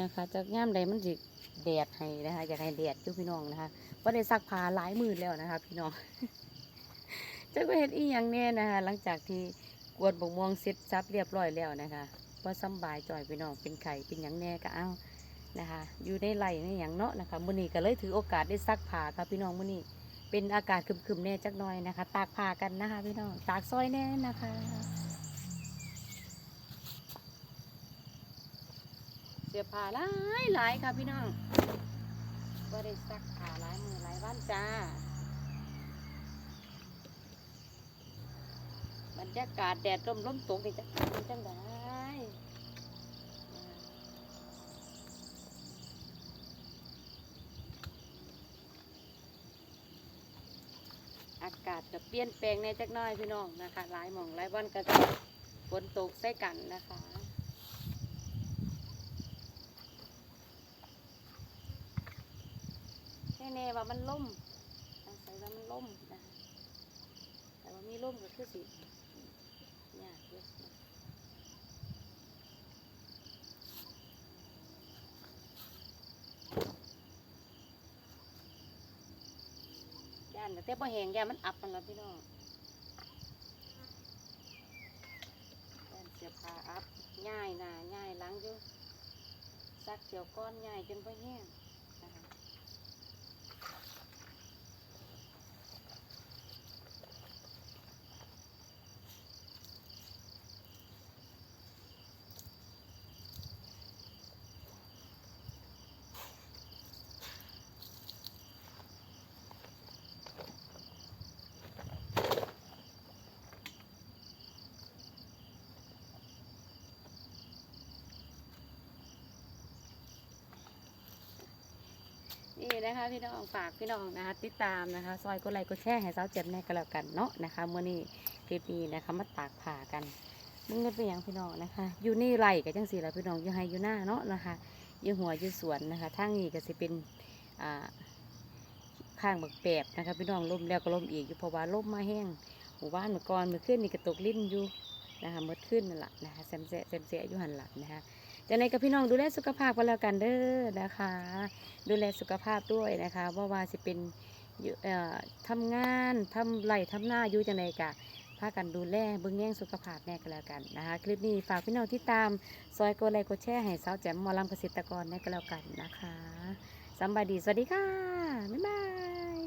นะคะจากย่ามใดมันสิแดดให้นะคะอยากให้แดดอยู่พี่น้องนะคะว่าได้ซักผ้าหลายมือแล้วนะคะ พี่น้องจะไปเห็นอีหยังแน่นะคะหลังจากที่กวนบกม่วงเสร็จซับเรียบร้อยแล้วนะคะว่าสบายจ่อยพี่น้องเป็นไข่เป็นหยังแน่ก็เอานะคะ อยู่ในไร่ในหยังเนาะนะคะมื้อนี้ก็เลยถือโอกาสได้ซักผ้าค่ะพี่น้องมื้อนี้เป็นอากาศคึมๆแน่จักหน่อยนะคะ ตากผ้ากันนะคะ พี่น้องตากซอยแน่นะคะ เสื้อผ้าหลายหลายค่ะพี่น้องก็ได้ซักผ้าหลายมือหลายวันจ้า บรรยากาศแดดร่มร่มตกนี่จะเป็นจังได้อากาศจะเปลี่ยนแปลงในจักน้อยพี่น้องนะคะ หลายหม่องหลายวันก็จะฝนตกใส่กันนะคะ แน่ว่ามันล่มอาศัยว่ามันล่มนะแต่ว่ามีล่มก็คือสิยากเยอะย่านแต่แต่พอแหงย่านมันอับมันแล้วพี่น้องย่านเสียผ้าอับง่ายนาง่ายล้างอยู่ซักเสียวก้อนง่ายจนพอแห้ง นี่นะคะพี่น้องฝากพี่น้องนะคะติดตามนะคะ ซอยกดไลค์กดแชร์ให้สาวเจ็บแน่ก็แล้วกันเนาะนะคะเมื่อนี้คลิปนี้นะคะมาตากผ่ากันมึงเงินเป็นอย่างพี่น้องนะคะ อยู่นี่ไรกับจังสีละพี่น้องอยู่ไฮอยู่หน้าเนาะนะคะอยู่หัวอยู่สวนนะคะทางนี้ก็สิเป็นอ่าข้างบักแปบนะคะพี่น้องล่มแล้วก็ล่มอีกอยู่เพราะว่าล่มมาแห้งหมู่บ้านเมื่อก่อนเมื่อขึ้นนี่ก็ตกลิ้นอยู่นะคะเมื่อขึ้นนั่นแหละนะคะแซมเซะแซมเซะอยู่หันหลังนะคะ จะในกับพี่น้องดูแลสุขภาพกันแล้วกันเด้อนะคะ ดูแลสุขภาพด้วยนะคะว่าว่าสิเป็นเอ่อทำงานทำไรทำหน้าอยู่จังไดกะพากันดูแลเบิ่งแย่งสุขภาพแน่กันแล้วกันนะคะคลิปนี้ฝากพี่น้องที่ตาม ซอยกดไลค์กดแชร์ให้สาวแจ่มมอลำเกษตรกรแน่กันแล้วกันนะคะสำบายดีสวัสดีค่ะบ๊ายบาย